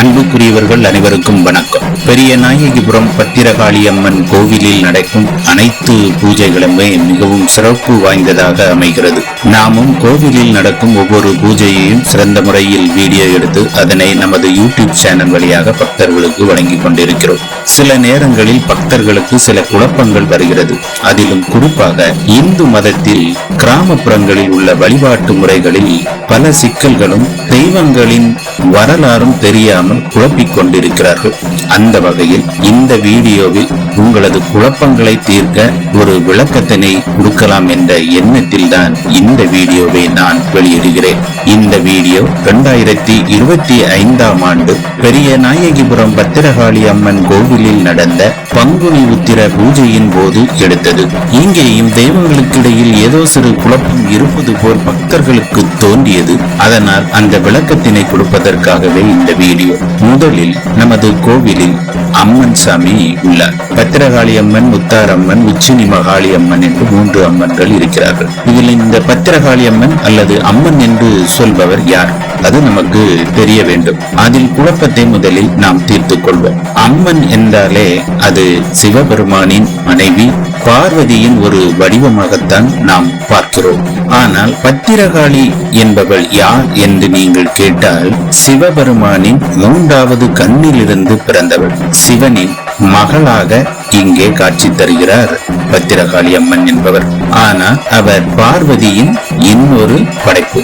அன்புக்குரியவர்கள் அனைவருக்கும் வணக்கம். பெரிய நாயகிபுரம் பத்திரகாளி அம்மன் கோவிலில் நடக்கும் அனைத்து பூஜைகளுமே மிகவும் சிறப்பு வாய்ந்ததாக அமைகிறது. நாமும் கோவிலில் நடக்கும் ஒவ்வொரு பூஜையையும் சிறந்த முறையில் வீடியோ எடுத்து அதனை நமது யூடியூப் சேனல் வழியாக பக்தர்களுக்கு வழங்கிக் கொண்டிருக்கிறோம். சில நேரங்களில் பக்தர்களுக்கு சில குழப்பங்கள் வருகிறது. அதிலும் குறிப்பாக இந்து மதத்தில் கிராமப்புறங்களில் உள்ள வழிபாட்டு முறைகளில் பல சிக்கல்களும் தெய்வங்களின் வரலாறும் தெரியாமல் குழப்பிக் கொண்டிருக்கிறார்கள். அந்த வகையில் இந்த வீடியோவில் உங்களது குழப்பங்களை தீர்க்க ஒரு விளக்கத்தினை கொடுக்கலாம் என்ற எண்ணத்தில் தான் இந்த வீடியோவை நான் வெளியிடுகிறேன். இந்த வீடியோ இரண்டாயிரத்தி இருபத்தி ஐந்தாம் ஆண்டு பெரிய நாயகிபுரம் பத்திரகாளி அம்மன் கோவிலில் நடந்த பங்குனி உத்திர பூஜையின் போது எடுத்தது. இங்கேயும் தெய்வங்களுக்கிடையில் ஏதோ சிறு குழப்பம் இருப்பது போல் பக்தர்களுக்கு தோன்றியது. அதனால் அந்த விளக்கத்தினை கொடுப்பதற்காகவே இந்த வீடியோ. முதலில் நமது கோவில் கோயிலில் அம்மன் சாமி உள்ளார் பத்திரகாளி அம்மன் முத்தாரம்மன் உச்சினி மகாளி அம்மன் என்று மூன்று அம்மன்கள் இருக்கிறார்கள். இதில் இந்த பத்திரகாளி அம்மன் அல்லது அம்மன் என்று சொல்பவர் யார்? அது நமக்கு தெரிய வேண்டும். அதில் குழப்பத்தை முதலில் நாம் தீர்த்துக் கொள்வோம். அம்மன் என்றாலே அது சிவபெருமானின் மனைவி பார்வதியின் ஒரு வடிவமாகத்தான் நாம் பார்க்கிறோம். ஆனால் பத்திரகாளி என்பவள் யார் என்று நீங்கள் கேட்டால் சிவபெருமானின் மூன்றாவது கண்ணிலிருந்து பிறந்தவள். சிவனின் மகளாக இங்கே காட்சி தருகிறார் பத்திரகாளி அம்மன் என்பவர். ஆனால் அவர் பார்வதியின் இன்னொரு படைப்பு.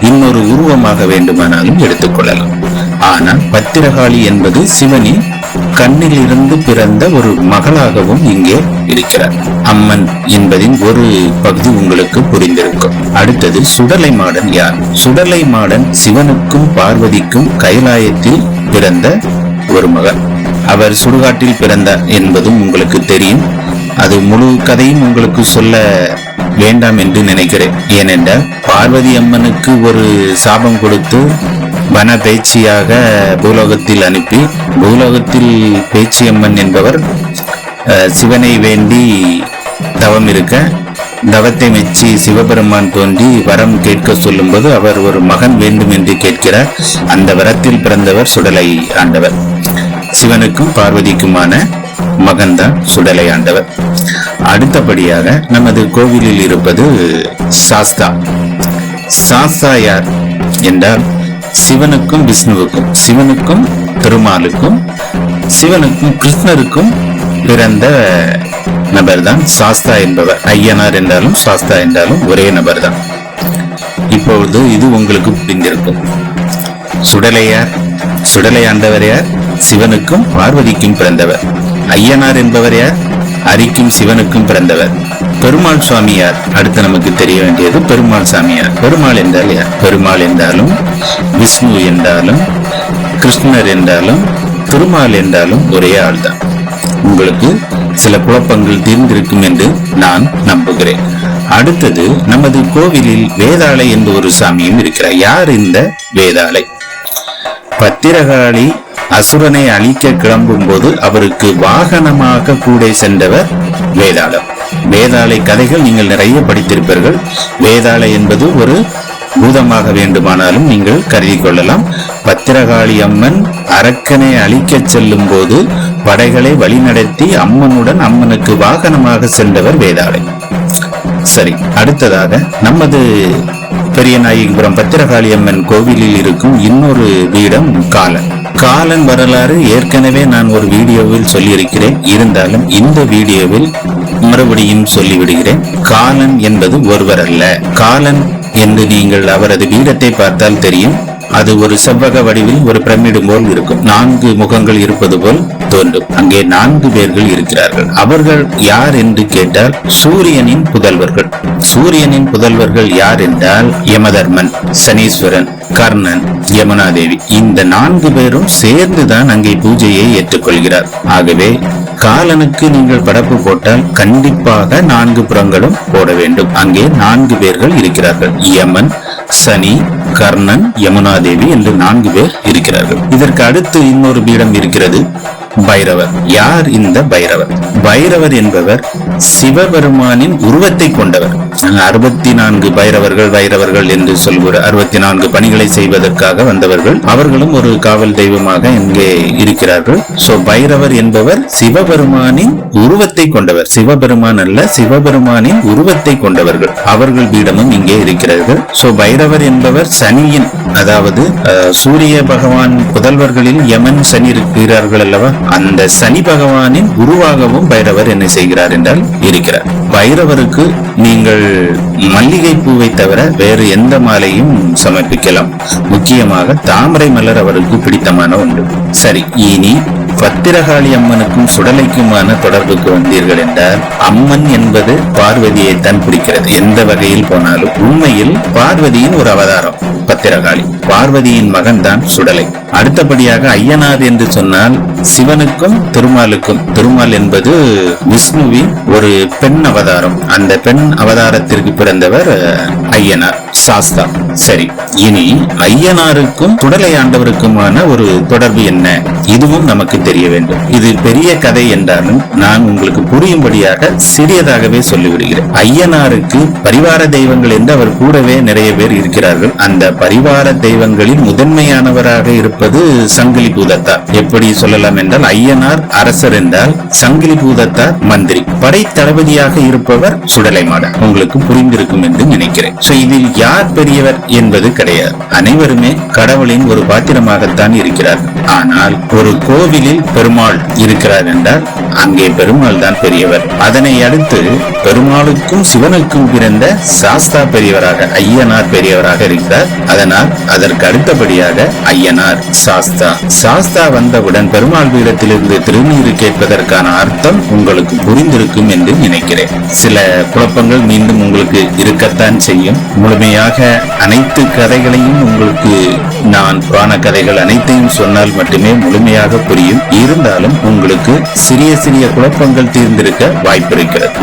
இன்னொரு உருவமாக வேண்டுமானாலும் எடுத்துக்கொள்ளலாம். ஆனால் பத்திரகாளி என்பது சிவனின் கண்ணில் இருந்து பிறந்த ஒரு மகளாகவும் இங்கே இருக்கிறார். அம்மன் என்பதின் ஒரு பகுதி உங்களுக்கு புரிந்திருக்கும். அடுத்தது சுடலை மாடன் யார்? சுடலை மாடன் சிவனுக்கும் பார்வதிக்கும் கைலாயத்தில் பிறந்த ஒரு மகன். அவர் சுடுகாட்டில் பிறந்தார் என்பதும் உங்களுக்கு தெரியும். அது முழு கதையும் உங்களுக்கு சொல்ல வேண்டாம் என்று நினைக்கிறேன். ஏனென்றால் பார்வதி அம்மனுக்கு ஒரு சாபம் கொடுத்து வன பேச்சியாக பூலோகத்தில் அனுப்பி பூலோகத்தில் பேச்சியம்மன் என்பவர் சிவனை வேண்டி தவம் இருக்க தவத்தை மெச்சி சிவபெருமான் தோன்றி வரம் கேட்க சொல்லும்போது அவர் ஒரு மகன் வேண்டும் என்று கேட்கிறார். அந்த வரத்தில் பிறந்தவர் சுடலை ஆண்டவர். சிவனுக்கும் பார்வதிக்குமான மகன்தான் சுடலை ஆண்டவர். அடுத்தபடியாக நமது கோவிலில் இருப்பது சாஸ்தா. சாஸ்தா யார் என்றால் சிவனுக்கும் விஷ்ணுவுக்கும் சிவனுக்கும் திருமாலுக்கும் சிவனுக்கும் கிருஷ்ணருக்கும் பிறந்த நபர்தான் சாஸ்தா என்பவர். ஐயனார் என்றாலும் சாஸ்தா என்றாலும் ஒரே நபர்தான். இப்பொழுது இது உங்களுக்கு புரிந்திருக்கும். சுடலையார் சுடலை ஆண்டவர் யார்? சிவனுக்கும் பார்வதிக்கும் பிறந்தவர். ஐயனார் என்பவர் யார்? அரிக்கும் சிவனுக்கும் பிறந்தவர். பெருமாள் சுவாமியார். அடுத்து நமக்கு தெரிய வேண்டியது பெருமாள் சாமியார். பெருமாள் என்றால் யார்? பெருமாள் என்றாலும் விஷ்ணு என்றாலும் கிருஷ்ணர் என்றாலும் திருமால் என்றாலும் ஒரே ஆள்தான். உங்களுக்கு சில குழப்பங்கள் தீர்ந்திருக்கும் என்று நான் நம்புகிறேன். அடுத்தது நமது கோவிலில் வேதாளை என்று ஒரு சாமியும் இருக்கிறார். யார் இந்த வேதாளை? பத்திரகாளி அசுரனை அழிக்க கிளம்பும் போது அவருக்கு வாகனமாக கூட சென்றவர் வேதாளம். வேதாளை கதைகள் நீங்கள் நிறைய படித்திருப்பீர்கள். வேதாளை என்பது ஒரு பூதமாக வேண்டுமானாலும் நீங்கள் கருதி கொள்ளலாம். பத்திரகாளி அம்மன் அரக்கனை அழிக்கச் செல்லும் போது படைகளை வழிநடத்தி அம்மனுடன் அம்மனுக்கு வாகனமாக சென்றவர் வேதாளை. சரி அடுத்ததாக நமது பெரிய நாயகிபுரம் பத்திரகாளி அம்மன் கோவிலில் இருக்கும் இன்னொரு பீடம் காலன். காலன் வரலாறு ஏற்கனவே நான் ஒரு வீடியோவில் சொல்லியிருக்கிறேன். இருந்தாலும் இந்த வீடியோவில் மறுபடியும் சொல்லிவிடுகிறேன். காலன் என்பது ஒருவர் அல்ல காலன் என்று நீங்கள் அவரது வீடத்தை பார்த்தால் தெரியும். அது ஒரு செவ்வக வடிவில் ஒரு பிரமிடு போல் இருக்கும். நான்கு முகங்கள் இருப்பது போல் தோன்றும். அங்கே நான்கு பேர்கள் இருக்கிறார்கள். அவர்கள் யார் என்று கேட்டால் சூரியனின் புதல்வர்கள். சூரியனின் புதல்வர்கள் யார் என்றால் யமதர்மன் சனீஸ்வரன் கர்ணன் யமுனாதேவி. இந்த நான்கு பேரும் சேர்ந்துதான் அங்கே பூஜையை ஏற்றுக்கொள்கிறார். ஆகவே காலனுக்கு நீங்கள் படப்பு போட்டால் கண்டிப்பாக நான்கு புறங்களும் போட வேண்டும். அங்கே நான்கு பேர்கள் இருக்கிறார்கள். யமன் சனி கர்ணன் யமுனா தேவி என்று நான்கு பேர் இருக்கிறார்கள். இதற்கு அடுத்து இன்னொரு பீடம் இருக்கிறது பைரவர். யார் இந்த பைரவர்? பைரவர் என்பவர் சிவபெருமானின் உருவத்தை கொண்டவர். அறுபத்தி நான்கு பைரவர்கள் வைரவர்கள் என்று சொல்கிற அறுபத்தி நான்கு பணிகளை செய்வதற்காக வந்தவர்கள். அவர்களும் ஒரு காவல் தெய்வமாக இங்கே இருக்கிறார்கள். சோ பைரவர் என்பவர் சிவபெருமானின் உருவத்தை கொண்டவர். சிவபெருமான் அல்ல சிவபெருமானின் உருவத்தை கொண்டவர்கள். அவர்கள் பீடமும் இங்கே இருக்கிறார்கள். சோ பைரவர் என்பவர் சனியின் அதாவது சூரிய பகவான் புதல்வர்களில் யமன் சனி இருக்கிறார்கள் அல்லவா? அந்த சனி பகவானின் உருவாகவும் பைரவர் என்ன செய்கிறார் என்றால் இருக்கிறார். பைரவருக்கு நீங்கள் மல்லிகை பூவை தவிர வேறு எந்த மாலையும் சமர்ப்பிக்கலாம். முக்கியமாக தாமரை மலர் அவருக்கு பிடித்தமான ஒன்று. சரி இனி பத்திரகாளி அம்மனுக்கும் சுடலைக்குமான தொடர்புக்கு வந்தீர்கள் என்றால் அம்மன் என்பது பார்வதியை தான் பிடிக்கிறது. எந்த வகையில் போனாலும் உண்மையில் பார்வதியின் ஒரு அவதாரம். பத்திரகாளி. பார்வதியின் மகன் தான் சுடலை. அடுத்தபடியாக ஐயனார் என்று சொன்னால் சிவனுக்கும் திருமாலுக்கும். திருமால் என்பது விஷ்ணுவின் ஒரு பெண் அவதாரம். அந்த பெண் அவதாரத்திற்கு பிறந்தவர் ஐயனார் சாஸ்தா. சரி இனி ஐயனாருக்கும் துடலை ஆண்டவருக்குமான ஒரு தொடர்பு என்ன? இதுவும் நமக்கு தெரிய வேண்டும். இது பெரிய கதை என்றாலும் நான் உங்களுக்கு புரியும்படியாக சிறியதாகவே சொல்லிவிடுகிறேன். ஐயனாருக்கு பரிவார தெய்வங்கள் என்று அவர் கூடவே நிறைய பேர் இருக்கிறார்கள். அந்த பரிவார தெய்வங்களில் முதன்மையானவராக இருப்பது சங்கிலி பூதத்தார் எப்படி சொல்லலாம் என்றால் ஐயனார் அரசர் என்றால் சங்கிலி பூதத்தார் மந்திரி. படை தளபதியாக இருப்பவர் சுடலைமாடன் உங்களுக்கு புரிந்திருக்கும் என்று நினைக்கிறேன். சோ இதில் யார் பெரியவர் என்பது கிடையாது. அனைவருமே கடவுளின் ஒரு பாத்திரமாகத்தான் இருக்கிறார் ஆனால் ஒரு கோவிலில் பெருமாள் இருக்கிறார் என்றால் அங்கே பெருமாள் தான் பெரியவர். அதனை அடுத்து பெருமாளுக்கும் சிவனுக்கும் பிறந்த சாஸ்தா பெரியவராக ஐயனார் பெரியவராக இருக்கிறார். அதனால் அதற்கு அடுத்தபடியாக ஐயனார் சாஸ்தா. சாஸ்தா வந்தவுடன் பெருமாள் பீடத்திலிருந்து திருநீர் கேட்பதற்கான அர்த்தம் உங்களுக்கு புரிந்திருக்கும் என்று நினைக்கிறேன். சில குழப்பங்கள் மீண்டும் உங்களுக்கு இருக்கத்தான் செய்யும். முழுமையாக அனைத்து கதைகளையும் உங்களுக்கு நான் புராண கதைகள் அனைத்தையும் சொன்னால் மட்டுமே முழுமையாக புரியும். இருந்தாலும் உங்களுக்கு சிறிய சிறிய குழப்பங்கள் தீர்ந்திருக்க வாய்ப்பிருக்கிறது